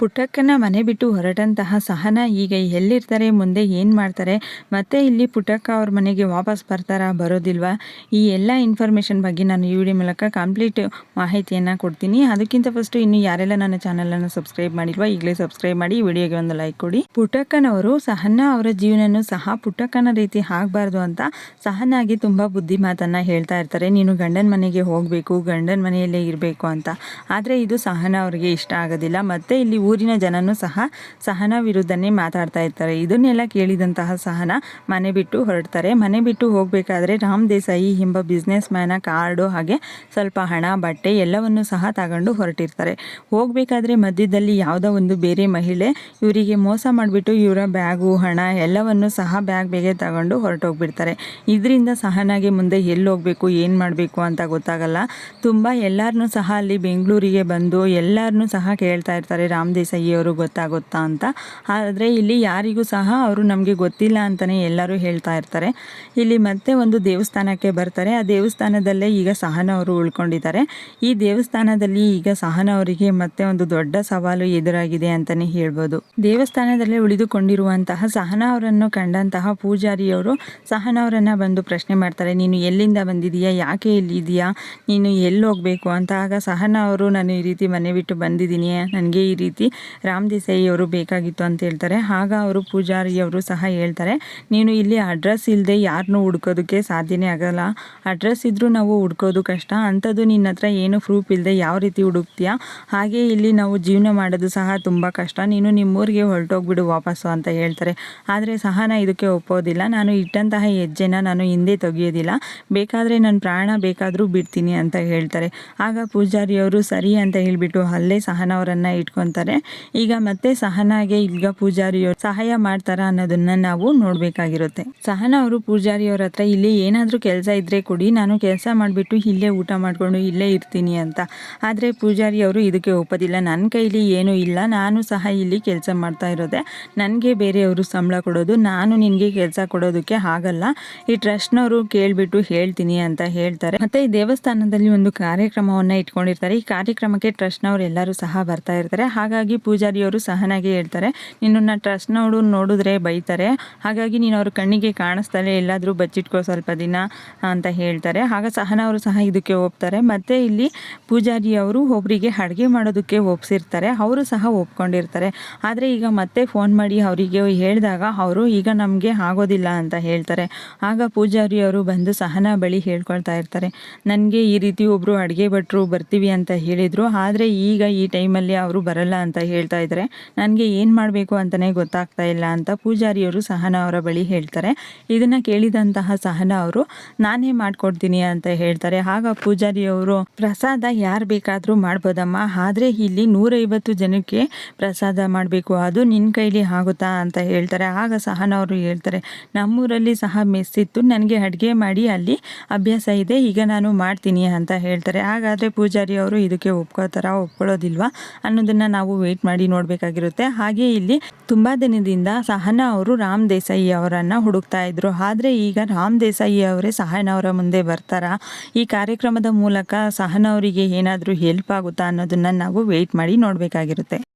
ಪುಟ್ಟಕ್ಕನ ಮನೆ ಬಿಟ್ಟು ಹೊರಟಂತಹ ಸಹನ ಈಗ ಎಲ್ಲಿರ್ತಾರೆ, ಮುಂದೆ ಏನು ಮಾಡ್ತಾರೆ, ಮತ್ತೆ ಇಲ್ಲಿ ಪುಟ್ಟಕ್ಕ ಅವ್ರ ಮನೆಗೆ ವಾಪಸ್ ಬರ್ತಾರಾ, ಬರೋದಿಲ್ವಾ? ಈ ಎಲ್ಲ ಇನ್ಫಾರ್ಮೇಷನ್ ಬಗ್ಗೆ ನಾನು ಈ ವಿಡಿಯೋ ಮೂಲಕ ಕಂಪ್ಲೀಟ್ ಮಾಹಿತಿಯನ್ನು ಕೊಡ್ತೀನಿ. ಅದಕ್ಕಿಂತ ಫಸ್ಟು ಇನ್ನು ಯಾರೆಲ್ಲ ನನ್ನ ಚಾನಲನ್ನು ಸಬ್ಸ್ಕ್ರೈಬ್ ಮಾಡಿಲ್ವಾ, ಈಗಲೇ ಸಬ್ಸ್ಕ್ರೈಬ್ ಮಾಡಿ ವಿಡಿಯೋಗೆ ಒಂದು ಲೈಕ್ ಕೊಡಿ. ಪುಟ್ಟಕ್ಕನವರು ಸಹನ ಅವರ ಜೀವನನೂ ಸಹ ಪುಟ್ಟಕ್ಕನ ರೀತಿ ಆಗಬಾರ್ದು ಅಂತ ಸಹನಾಗಿ ತುಂಬ ಬುದ್ಧಿ ಮಾತನ್ನು ಹೇಳ್ತಾ ಇರ್ತಾರೆ. ನೀನು ಗಂಡನ ಮನೆಗೆ ಹೋಗಬೇಕು, ಗಂಡನ ಮನೆಯಲ್ಲೇ ಇರಬೇಕು ಅಂತ. ಆದರೆ ಇದು ಸಹನ ಅವರಿಗೆ ಇಷ್ಟ ಆಗೋದಿಲ್ಲ. ಮತ್ತೆ ಇಲ್ಲಿ ಊರಿನ ಜನನೂ ಸಹ ಸಹನ ವಿರುದ್ಧನೇ ಮಾತಾಡ್ತಾ ಇರ್ತಾರೆ. ಇದನ್ನೆಲ್ಲ ಕೇಳಿದಂತಹ ಸಹನ ಮನೆ ಬಿಟ್ಟು ಹೊರಡ್ತಾರೆ. ಮನೆ ಬಿಟ್ಟು ಹೋಗಬೇಕಾದ್ರೆ ರಾಮ್ ದೇಸಾಯಿ ಎಂಬ ಬಿಸ್ನೆಸ್ ಮ್ಯಾನ ಕಾರ್ಡು ಹಾಗೆ ಸ್ವಲ್ಪ ಹಣ, ಬಟ್ಟೆ ಎಲ್ಲವನ್ನು ಸಹ ತಗೊಂಡು ಹೊರಟಿರ್ತಾರೆ. ಹೋಗಬೇಕಾದ್ರೆ ಮಧ್ಯದಲ್ಲಿ ಯಾವುದೋ ಒಂದು ಬೇರೆ ಮಹಿಳೆ ಇವರಿಗೆ ಮೋಸ ಮಾಡಿಬಿಟ್ಟು ಇವರ ಬ್ಯಾಗು, ಹಣ ಎಲ್ಲವನ್ನು ಸಹ ಬ್ಯಾಗ್ ಬೇಗೆ ತಗೊಂಡು ಹೊರಟೋಗ್ಬಿಡ್ತಾರೆ. ಇದರಿಂದ ಸಹನಾಗೆ ಮುಂದೆ ಎಲ್ಲಿ ಹೋಗಬೇಕು, ಏನು ಮಾಡಬೇಕು ಅಂತ ಗೊತ್ತಾಗಲ್ಲ. ತುಂಬ ಎಲ್ಲರನ್ನೂ ಸಹ ಅಲ್ಲಿ ಬೆಂಗಳೂರಿಗೆ ಬಂದು ಎಲ್ಲರನ್ನೂ ಸಹ ಕೇಳ್ತಾ ಇರ್ತಾರೆ ರಾಮ್ ದೇಸಾಯಿ ಅವರು ಗೊತ್ತಾ ಗೊತ್ತಾ ಅಂತ. ಆದರೆ ಇಲ್ಲಿ ಯಾರಿಗೂ ಸಹ ಅವರು ನಮಗೆ ಗೊತ್ತಿಲ್ಲ ಅಂತಲೇ ಎಲ್ಲರೂ ಹೇಳ್ತಾ ಇರ್ತಾರೆ. ಇಲ್ಲಿ ಮತ್ತೆ ಒಂದು ದೇವಸ್ಥಾನಕ್ಕೆ ಬರ್ತಾರೆ. ಆ ದೇವಸ್ಥಾನದಲ್ಲೇ ಈಗ ಸಹನ ಅವರು ಉಳ್ಕೊಂಡಿದ್ದಾರೆ. ಈ ದೇವಸ್ಥಾನದಲ್ಲಿ ಈಗ ಸಹನ ಅವರಿಗೆ ಮತ್ತೆ ಒಂದು ದೊಡ್ಡ ಸವಾಲು ಎದುರಾಗಿದೆ ಅಂತಲೇ ಹೇಳ್ಬೋದು. ದೇವಸ್ಥಾನದಲ್ಲೇ ಉಳಿದುಕೊಂಡಿರುವಂತಹ ಸಹನ ಅವರನ್ನು ಕಂಡಂತಹ ಪೂಜಾರಿಯವರು ಸಹನ ಅವರನ್ನು ಬಂದು ಪ್ರಶ್ನೆ ಮಾಡ್ತಾರೆ. ನೀನು ಎಲ್ಲಿಂದ ಬಂದಿದೀಯಾ? ಯಾಕೆ ಇಲ್ಲಿದೆಯಾ ನೀನು ಎಲ್ಲಿ ಹೋಗಬೇಕು ಅಂತ. ಆಗ ಸಹನ ಅವರು ನಾನು ಈ ರೀತಿ ಮನೆ ಬಿಟ್ಟು ಬಂದಿದ್ದೀನಿ. ನನಗೆ ಈ ರೀತಿ ರಾಮ್ ದೇಸಾಯಿ ಅವರು ಬೇಕಾಗಿತ್ತು ಅಂತ ಹೇಳ್ತಾರೆ. ಆಗ ಅವರು ಪೂಜಾರಿಯವರು ಸಹ ಹೇಳ್ತಾರೆ, ನೀನು ಇಲ್ಲಿ ಅಡ್ರೆಸ್ ಇಲ್ಲದೆ ಯಾರನ್ನು ಹುಡ್ಕೋದಕ್ಕೆ ಸಾಧ್ಯನೇ ಆಗಲ್ಲ. ಅಡ್ರೆಸ್ ಇದ್ದರೂ ನಾವು ಹುಡ್ಕೋದು ಕಷ್ಟ. ಅಂಥದ್ದು ನಿನ್ನ ಹತ್ರ ಏನು ಪ್ರೂಫ್ ಇಲ್ಲದೆ ಯಾವ ರೀತಿ ಹುಡುಕ್ತೀಯಾ? ಹಾಗೆ ಇಲ್ಲಿ ನಾವು ಜೀವನ ಮಾಡೋದು ಸಹ ತುಂಬ ಕಷ್ಟ. ನೀನು ನಿಮ್ಮೂರಿಗೆ ಹೊರಟೋಗ್ಬಿಡು ವಾಪಸ್ಸು ಅಂತ ಹೇಳ್ತಾರೆ. ಆದರೆ ಸಹನ ಇದಕ್ಕೆ ಒಪ್ಪೋದಿಲ್ಲ. ನಾನು ಇಟ್ಟಂತಹ ಹೆಜ್ಜೆನ ನಾನು ಹಿಂದೆ ತೆಗೆಯೋದಿಲ್ಲ. ಬೇಕಾದರೆ ನನ್ನ ಪ್ರಾಣ ಬೇಕಾದರೂ ಬಿಡ್ತೀನಿ ಅಂತ ಹೇಳ್ತಾರೆ. ಆಗ ಪೂಜಾರಿಯವರು ಸರಿ ಅಂತ ಹೇಳಿಬಿಟ್ಟು ಅಲ್ಲೇ ಸಹನ ಅವರನ್ನು ಇಟ್ಕೊತಾರೆ. ಈಗ ಮತ್ತೆ ಸಹನಾಗೆ ಈಗ ಪೂಜಾರಿಯವರು ಸಹಾಯ ಮಾಡ್ತಾರ ಅನ್ನೋದನ್ನ ನಾವು ನೋಡ್ಬೇಕಾಗಿರುತ್ತೆ. ಸಹನ ಅವರು ಪೂಜಾರಿಯವ್ರ ಹತ್ರ ಇಲ್ಲಿ ಏನಾದರೂ ಕೆಲಸ ಇದ್ರೆ ಕೊಡಿ, ನಾನು ಕೆಲಸ ಮಾಡಿಬಿಟ್ಟು ಇಲ್ಲೇ ಊಟ ಮಾಡಿಕೊಂಡು ಇಲ್ಲೇ ಇರ್ತೀನಿ ಅಂತ. ಆದರೆ ಪೂಜಾರಿಯವರು ಇದಕ್ಕೆ ಒಪ್ಪೋದಿಲ್ಲ. ನನ್ನ ಕೈಲಿ ಏನೂ ಇಲ್ಲ. ನಾನು ಸಹ ಇಲ್ಲಿ ಕೆಲಸ ಮಾಡ್ತಾ ಇರೋದೆ. ನನಗೆ ಬೇರೆಯವರು ಸಂಬಳ ಕೊಡೋದು, ನಾನು ನಿನಗೆ ಕೆಲಸ ಕೊಡೋದಕ್ಕೆ ಆಗಲ್ಲ. ಈ ಟ್ರಸ್ಟ್ನವರು ಕೇಳಿಬಿಟ್ಟು ಹೇಳ್ತೀನಿ ಅಂತ ಹೇಳ್ತಾರೆ. ಮತ್ತೆ ಈ ದೇವಸ್ಥಾನದಲ್ಲಿ ಒಂದು ಕಾರ್ಯಕ್ರಮವನ್ನು ಇಟ್ಕೊಂಡಿರ್ತಾರೆ. ಈ ಕಾರ್ಯಕ್ರಮಕ್ಕೆ ಟ್ರಸ್ಟ್ನವರು ಎಲ್ಲರೂ ಸಹ ಬರ್ತಾ ಇರ್ತಾರೆ. ಹಾಗಾಗಿ ಪೂಜಾರಿಯವರು ಸಹನಾಗಿ ಹೇಳ್ತಾರೆ. ನಿನ್ನನ್ನು ಟ್ರಸ್ಟ್ನವರು ನೋಡಿದ್ರೆ ಬೈತಾರೆ. ಹಾಗಾಗಿ ನೀನು ಅವ್ರ ಕಣ್ಣಿಗೆ ಕಾಣಿಸ್ತಾರೆ ಎಲ್ಲಾದರೂ ಬಚ್ಚಿಟ್ಕೋ ಸ್ವಲ್ಪ ದಿನ ಅಂತ ಹೇಳ್ತಾರೆ. ಆಗ ಸಹನ ಅವರು ಸಹ ಇದಕ್ಕೆ ಒಪ್ತಾರೆ. ಮತ್ತು ಇಲ್ಲಿ ಪೂಜಾರಿಯವರು ಒಬ್ಬರಿಗೆ ಅಡುಗೆ ಮಾಡೋದಕ್ಕೆ ಒಪ್ಸಿರ್ತಾರೆ. ಅವರು ಸಹ ಒಪ್ಕೊಂಡಿರ್ತಾರೆ. ಆದರೆ ಈಗ ಮತ್ತೆ ಫೋನ್ ಮಾಡಿ ಅವರಿಗೆ ಹೇಳಿದಾಗ ಅವರು ಈಗ ನಮಗೆ ಆಗೋದಿಲ್ಲ ಅಂತ ಹೇಳ್ತಾರೆ. ಆಗ ಪೂಜಾರಿಯವರು ಬಂದು ಸಹನ ಬಳಿ ಹೇಳ್ಕೊಳ್ತಾ ಇರ್ತಾರೆ. ನನಗೆ ಈ ರೀತಿ ಒಬ್ಬರು ಅಡುಗೆ ಭಟ್ರು ಬರ್ತೀವಿ ಅಂತ ಹೇಳಿದರು. ಆದರೆ ಈಗ ಈ ಟೈಮಲ್ಲಿ ಅವರು ಬರಲ್ಲ ಅಂತ ಹೇಳ್ತಾ ಇದ್ದಾರೆ. ನನಗೆ ಏನು ಮಾಡಬೇಕು ಅಂತಲೇ ಗೊತ್ತಾಗ್ತಾ ಇಲ್ಲ ಅಂತ ಪೂಜಾರಿಯವರು ಸಹನ ಅವರ ಬಳಿ ಹೇಳ್ತಾರೆ. ಇದನ್ನು ಕೇಳಿದಂತಹ ಸಹನ ಅವರು, ನಾನೇ ಮಾಡ್ಕೊಡ್ತೀನಿ ಅಂತ ಹೇಳ್ತಾರೆ. ಆಗ ಪೂಜಾರಿಯವರು, ಪ್ರಸಾದ ಯಾರು ಬೇಕಾದರೂ ಮಾಡ್ಬೋದಮ್ಮ. ಆದರೆ ಇಲ್ಲಿ ನೂರೈವತ್ತು ಜನಕ್ಕೆ ಪ್ರಸಾದ ಮಾಡಬೇಕು. ಅದು ನಿನ್ನ ಕೈಲಿ ಆಗುತ್ತಾ ಅಂತ ಹೇಳ್ತಾರೆ. ಆಗ ಸಹನ ಅವರು ಹೇಳ್ತಾರೆ, ನಮ್ಮೂರಲ್ಲಿ ಸಹ ಮೆಸ್ಸಿತ್ತು ನನಗೆ ಅಡುಗೆ ಮಾಡಿ ಅಲ್ಲಿ ಅಭ್ಯಾಸ ಇದೆ. ಈಗ ನಾನು ಮಾಡ್ತೀನಿ ಅಂತ ಹೇಳ್ತಾರೆ. ಹಾಗಾದರೆ ಪೂಜಾರಿ ಅವರು ಇದಕ್ಕೆ ಒಪ್ಕೋತಾರ, ಒಪ್ಕೊಳ್ಳೋದಿಲ್ವಾ ಅನ್ನೋದನ್ನು ನಾವು ವೆಯ್ಟ್ ಮಾಡಿ ನೋಡಬೇಕಾಗಿರುತ್ತೆ. ಹಾಗೆ ಇಲ್ಲಿ ತುಂಬಾ ದಿನದಿಂದ ಸಹನ ಅವರು ರಾಮ್ ದೇಸಾಯಿ ಅವರನ್ನು ಹುಡುಕ್ತಾ ಇದ್ರು. ಆದರೆ ಈಗ ರಾಮ್ ದೇಸಾಯಿ ಅವರೇ ಸಹನ ಅವರ ಮುಂದೆ ಬರ್ತಾರಾ? ಈ ಕಾರ್ಯಕ್ರಮದ ಮೂಲಕ ಸಹನ ಅವರಿಗೆ ಏನಾದರೂ ಹೆಲ್ಪ್ ಆಗುತ್ತಾ ಅನ್ನೋದನ್ನ ನಾವು ವೇಟ್ ಮಾಡಿ ನೋಡಬೇಕಾಗಿರುತ್ತೆ.